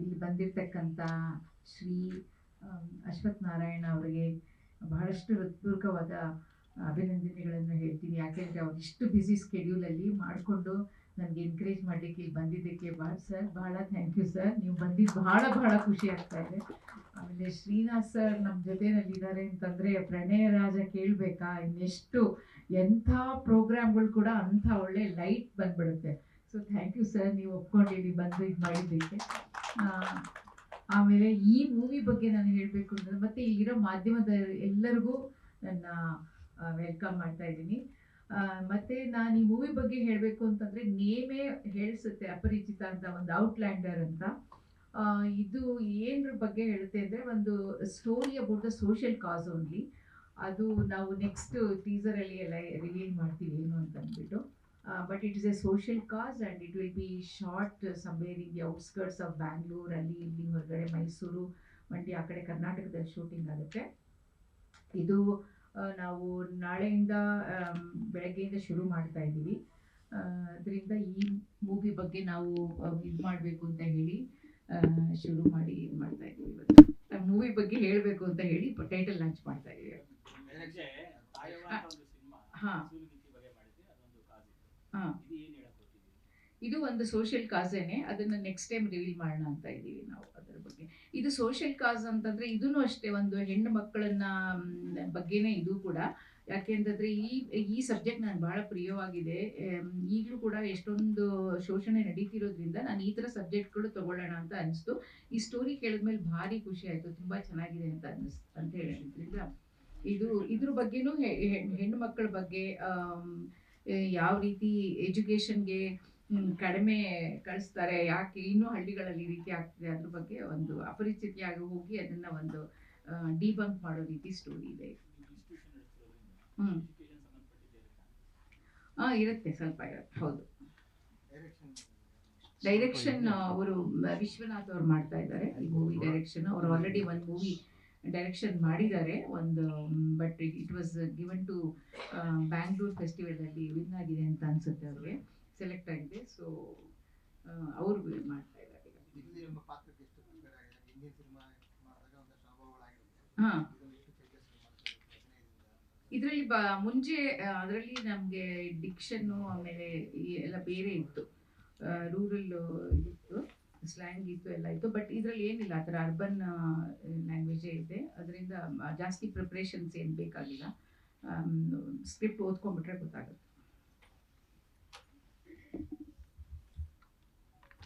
ಇಲ್ಲಿ ಬಂದಿರತಕ್ಕಂಥ ಶ್ರೀ ಅಶ್ವಥ್ ನಾರಾಯಣ ಅವರಿಗೆ ಬಹಳಷ್ಟು ಹೃತ್ಪೂರ್ವಕವಾದ ಅಭಿನಂದನೆಗಳನ್ನು ಹೇಳ್ತೀನಿ. ಯಾಕೆಂದರೆ ಅವ್ರು ಇಷ್ಟು ಬ್ಯುಸಿ ಸ್ಕೆಡ್ಯೂಲಲ್ಲಿ ಮಾಡಿಕೊಂಡು ನನಗೆ ಎನ್ಕರೇಜ್ ಮಾಡಲಿಕ್ಕೆ ಇಲ್ಲಿ ಬಂದಿದ್ದಕ್ಕೆ ಭಾಳ ಸರ್ ಭಾಳ ಥ್ಯಾಂಕ್ ಯು ಸರ್ ನೀವು ಬಂದಿದ್ದು ಭಾಳ ಭಾಳ ಖುಷಿ ಆಗ್ತಾ ಇದೆ. ಆಮೇಲೆ ಶ್ರೀನಾಥ್ ಸರ್ ನಮ್ಮ ಜೊತೆಯಲ್ಲಿ ಇದ್ದಾರೆ ಅಂತಂದರೆ ಪ್ರಣಯ ರಾಜ ಕೇಳಬೇಕಾ ಇನ್ನೆಷ್ಟು ಎಂಥ ಪ್ರೋಗ್ರಾಮ್ಗಳು ಕೂಡ ಅಂಥ ಒಳ್ಳೆ ಲೈಟ್ ಬಂದ್ಬಿಡುತ್ತೆ. ಯು ಸರ್, ನೀವು ಒಪ್ಕೊಂಡು ಬಂದು ಇದು ಮಾಡಿದ್ದಕ್ಕೆ. ಆಮೇಲೆ ಈ ಮೂವಿ ಬಗ್ಗೆ ನಾನು ಹೇಳಬೇಕು ಅಂತಂದ್ರೆ ಮತ್ತೆ ಇಲ್ಲಿರೋ ಮಾಧ್ಯಮದ ಎಲ್ಲರಿಗೂ ನನ್ನ ವೆಲ್ಕಮ್ ಮಾಡ್ತಾ ಇದ್ದೀನಿ. ಮತ್ತು ಮತ್ತೆ ನಾನು ಈ ಮೂವಿ ಬಗ್ಗೆ ಹೇಳಬೇಕು ಅಂತಂದ್ರೆ ನೇಮೇ ಹೇಳಿಸುತ್ತೆ ಅಪರಿಚಿತ ಅಂತ, ಒಂದು ಔಟ್ಲ್ಯಾಂಡರ್ ಅಂತ. ಇದು ಏನರ ಬಗ್ಗೆ ಹೇಳುತ್ತೆ ಅಂದರೆ ಒಂದು story about the social cause only ಅದು ನಾವು ನೆಕ್ಸ್ಟ್ ಟೀಸರಲ್ಲಿ ಎಲ್ಲ ರಿವೀಲ್ ಮಾಡ್ತೀವಿ ಏನು ಅಂತ ಅಂದ್ಬಿಟ್ಟು. But it is a social cause and it will be shot somewhere in the outskirts of Bangalore ಅಲ್ಲಿ ಇಲ್ಲಿ ಹೊರಗಡೆ ಮೈಸೂರು ಮಂಡ್ಯ ಆ ಕಡೆ ಕರ್ನಾಟಕದಲ್ಲಿ ಶೂಟಿಂಗ್ ಆಗುತ್ತೆ. ಇದು ನಾವು ನಾಳೆಯಿಂದ ಬೆಳಗ್ಗೆಯಿಂದ ಶುರು ಮಾಡ್ತಾ ಇದ್ದೀವಿ. ಅದರಿಂದ ಈ ಮೂವಿ ಬಗ್ಗೆ ನಾವು ಇದು ಮಾಡಬೇಕು ಅಂತ ಹೇಳಿ ಶುರು ಮಾಡಿ ಇದು ಮಾಡ್ತಾ ಇದ್ದೀವಿ ಇವತ್ತು. ಮೂವಿ ಬಗ್ಗೆ ಹೇಳಬೇಕು ಅಂತ ಹೇಳಿ ಟೈಟಲ್ ಲಾಂಚ್ ಮಾಡ್ತಾ ಇದ್ದೀವಿ. ಹಾ. ಇದು ಒಂದು ಸೋಷಿಯಲ್ ಕಾಸೇನೆ ಅದನ್ನ ನೆಕ್ಸ್ಟ್ ಟೈಮ್ ರಿವೀಲ್ ಮಾಡೋಣ ಅಂತ ಇದ್ದೀವಿ ನಾವು ಅದರ ಬಗ್ಗೆ. ಇದು ಸೋಷಿಯಲ್ ಕಾಸ್ ಅಂತಂದ್ರೆ ಇದೂ ಅಷ್ಟೇ, ಒಂದು ಹೆಣ್ಣು ಮಕ್ಕಳನ್ನ ಬಗ್ಗೆನೇ ಇದು ಕೂಡ. ಯಾಕೆ ಅಂತಂದ್ರೆ ಈ ಈ ಸಬ್ಜೆಕ್ಟ್ ನನಗೆ ಬಹಳ ಪ್ರಿಯವಾಗಿದೆ. ಈಗಲೂ ಕೂಡ ಎಷ್ಟೊಂದು ಶೋಷಣೆ ನಡೀತಿರೋದ್ರಿಂದ ನಾನು ಈ ಥರ ಸಬ್ಜೆಕ್ಟ್ಗಳು ತಗೊಳ್ಳೋಣ ಅಂತ ಅನಿಸ್ತು. ಈ ಸ್ಟೋರಿ ಕೇಳಿದ್ಮೇಲೆ ಭಾರಿ ಖುಷಿ ಆಯಿತು, ತುಂಬ ಚೆನ್ನಾಗಿದೆ ಅಂತ ಅನಿಸ್, ಅಂತ ಹೇಳಿದ್ರಿಂದ. ಇದು, ಇದ್ರ ಬಗ್ಗೆನೂ ಹೆಣ್ಣು ಮಕ್ಕಳ ಬಗ್ಗೆ ಯಾವ ರೀತಿ ಎಜುಕೇಷನ್ಗೆ ಕಡಿಮೆ ಕಳಿಸ್ತಾರೆ ಯಾಕೆ ಇನ್ನೂ ಹಳ್ಳಿಗಳಲ್ಲಿ ಈ ರೀತಿ ಆಗ್ತಿದೆ ಅದ್ರ ಬಗ್ಗೆ ಒಂದು ಅಪರಿಚಿತಿಯಾಗಿ ಹೋಗಿ ಅದನ್ನ ಒಂದು ಡಿಬಂಕ್ ಮಾಡೋ ರೀತಿ ಸ್ಟೋರಿ ಇದೆ. ಹ್ಮ್. ಹಾ ಇರುತ್ತೆ ಸ್ವಲ್ಪ ಇರುತ್ತೆ ಹೌದು. ಡೈರೆಕ್ಷನ್ ಅವರು ವಿಶ್ವನಾಥ್ ಅವ್ರು ಮಾಡ್ತಾ ಇದ್ದಾರೆ ಈ ಮೂವಿ ಡೈರೆಕ್ಷನ್ ಅವ್ರು ಆಲ್ರೆಡಿ ಒಂದು ಮೂವಿ ಡೈರೆಕ್ಷನ್ ಮಾಡಿದ್ದಾರೆ. ಒಂದು but it was given to Bangalore ಫೆಸ್ಟಿವಲಲ್ಲಿ win ಆಗಿದೆ ಅಂತ ಅನ್ಸುತ್ತೆ ಅವ್ರಿಗೆ. ಸೆಲೆಕ್ಟ್ ಆಗಿದೆ. ಸೊ ಅವರು ಮಾಡ್ತಾ ಇದ್ದಾರೆ. ಹಾ. ಇದರಲ್ಲಿ ಬ ಮುಂಚೆ ಅದರಲ್ಲಿ ನಮಗೆ ಡಿಕ್ಷನ್ನು ಆಮೇಲೆ ಎಲ್ಲ ಬೇರೆ ಇತ್ತು. ರೂರಲ್ ಇತ್ತು. ಸ್ಲ್ಯಾಂಗ್ ಇತ್ತು ಎಲ್ಲ ಇತ್ತು. ಬಟ್ ಇದರಲ್ಲಿ ಏನಿಲ್ಲ, ಆ ಥರ ಅರ್ಬನ್ ಲ್ಯಾಂಗ್ವೇಜೇ ಇದೆ. ಅದರಿಂದ ಜಾಸ್ತಿ ಪ್ರಿಪ್ರೇಷನ್ಸ್ ಏನು ಬೇಕಾಗಿಲ್ಲ. ಸ್ಕ್ರಿಪ್ಟ್ ಓದ್ಕೊಂಡ್ಬಿಟ್ರೆ ಗೊತ್ತಾಗುತ್ತೆ.